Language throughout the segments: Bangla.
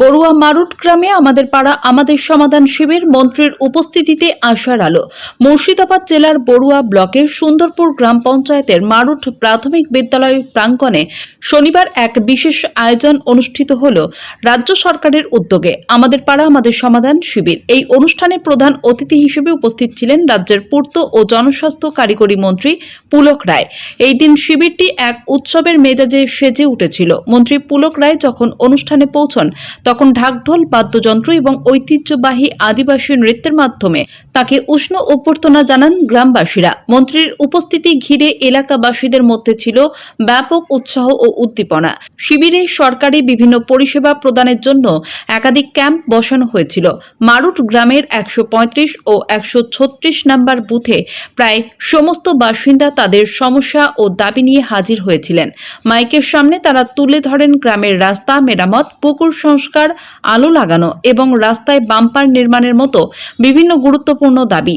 বড়ুয়া মারুট গ্রামে আমাদের পাড়া আমাদের সমাধান শিবির মন্ত্রীর উপস্থিতিতে আসার আলো। মুর্শিদাবাদ জেলার বড়ুয়া ব্লকের সুন্দরপুর গ্রাম পঞ্চায়েতের মারুট প্রাথমিক বিদ্যালয় প্রাঙ্গণে শনিবার এক বিশেষ আয়োজন অনুষ্ঠিত হল রাজ্য সরকারের উদ্যোগে। আমাদের পাড়া আমাদের সমাধান শিবির। এই অনুষ্ঠানে প্রধান অতিথি হিসেবে উপস্থিত ছিলেন রাজ্যের পূর্ত ও জনস্বাস্থ্য কারিগরি মন্ত্রী পুলক রায়। এই দিন শিবিরটি এক উৎসবের মেজাজে সেজে উঠেছিল। মন্ত্রী পুলক রায় যখন অনুষ্ঠানে পৌঁছন তখন ঢাকঢোল, বাদ্যযন্ত্র এবং ঐতিহ্যবাহী আদিবাসী নৃত্যের মাধ্যমে তাকে উষ্ণ অভ্যর্থনা জানান গ্রামবাসীরা। মন্ত্রীর উপস্থিতি ঘিরে এলাকাবাসীদের মধ্যে ছিল ব্যাপক উৎসাহ ও উদ্দীপনা। শিবিরে সরকারি বিভিন্ন পরিষেবা প্রদানের জন্য একাধিক ক্যাম্প বসানো হয়েছিল। মারুট গ্রামের একশো পঁয়ত্রিশ ও একশো নম্বর বুথে প্রায় সমস্ত বাসিন্দা তাদের সমস্যা ও দাবি নিয়ে হাজির হয়েছিলেন। মাইকের সামনে তারা তুলে ধরেন গ্রামের রাস্তা, মেরামত, পুকুর সংস্কার আলো লাগানো এবং রাস্তায় বাম্পার নির্মাণের মতো বিভিন্ন গুরুত্বপূর্ণ দাবি।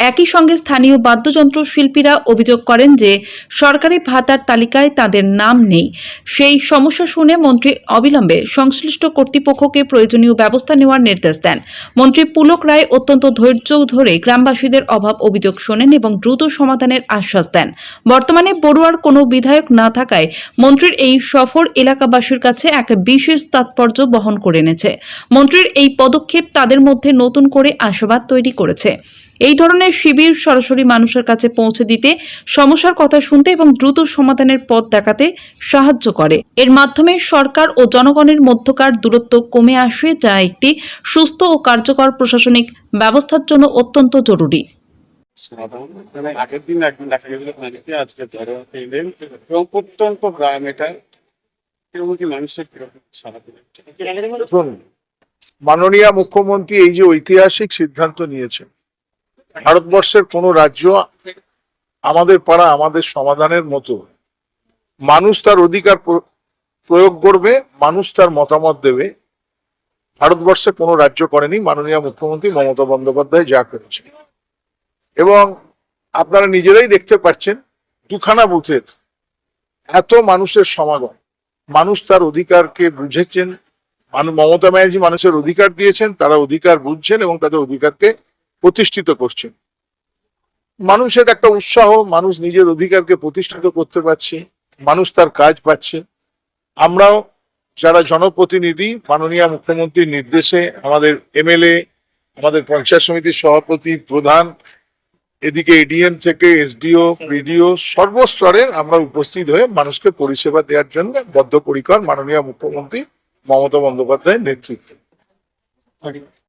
একই সঙ্গে স্থানীয় বাদ্যযন্ত্র শিল্পীরা অভিযোগ করেন যে সরকারি ভাতার তালিকায় তাদের নাম নেই। সেই সমস্যা শুনে মন্ত্রী অবিলম্বে সংশ্লিষ্ট কর্তৃপক্ষকে প্রয়োজনীয় ব্যবস্থা নেওয়ার নির্দেশ দেন। মন্ত্রী পুলক রায় অত্যন্ত ধৈর্য ধরে গ্রামবাসীদের অভাব অভিযোগ শোনেন এবং দ্রুত সমাধানের আশ্বাস দেন। বর্তমানে বড়ুয়ার কোনো বিধায়ক না থাকায় মন্ত্রীর এই সফর এলাকাবাসীর কাছে এক বিশেষ তাৎপর্য বহন করে এনেছে। মন্ত্রীর এই পদক্ষেপ তাদের মধ্যে নতুন করে আশাবাদ তৈরি করেছে। এই ধরনের শিবির সরাসরি মানুষের কাছে পৌঁছে দিতে সমস্যার কথা শুনতে এবং দ্রুত সমাধানের পথ দেখাতে সাহায্য করে। এর মাধ্যমে সরকার ও জনগণের মধ্যকার দূরত্ব কমে আসে যা একটি সুস্থ ও কার্যকর প্রশাসনিক ব্যবস্থার জন্য অত্যন্ত জরুরি। আগের দিন একদিন দেখা গেছিল আজকে ধরো এই দিন এবং প্রত্যন্ত গ্রাম এটা। কেউ কি মানুষের কীরকম সারা দিলেন দেখুন মাননীয় মুখ্যমন্ত্রী এই যে ঐতিহাসিক সিদ্ধান্ত নিয়েছেন ভারতবর্ষের কোন রাজ্য আমাদের পাড়া আমাদের সমাধানের মতো। মানুষ তার অধিকার প্রয়োগ করবে, মানুষ তার মতামত দেবে। ভারতবর্ষে কোনো রাজ্য করেনি মাননীয় মুখ্যমন্ত্রী মমতা বন্দ্যোপাধ্যায় যা করেছে। এবং আপনারা নিজেরাই দেখতে পাচ্ছেন, দুখানা বুথের এত মানুষের সমাগম। মানুষ তার অধিকারকে বুঝেছেন মমতা ব্যানার্জি মানুষের অধিকার দিয়েছেন, তারা অধিকার বুঝছেন এবং তাদের অধিকারকে প্রতিষ্ঠিত করছেন মানুষের একটা উৎসাহ, মানুষ নিজের অধিকারকে প্রতিষ্ঠিত করতে পারছে, মানুষ তার কাজ পাচ্ছে। আমরাও যারা জনপ্রতিনিধি, মাননীয় মুখ্যমন্ত্রীর নির্দেশে আমাদের এমএলএ, আমাদের পঞ্চায়েত সমিতির সভাপতি, প্রধান, এদিকে এডিএম থেকে এসডিও বিডিও সর্বস্তরের আমরা উপস্থিত হয়ে মানুষকে পরিষেবা দেওয়ার জন্য বদ্ধপরিকর মাননীয় মুখ্যমন্ত্রী মমতা বন্দ্যোপাধ্যায়ের নেতৃত্বে।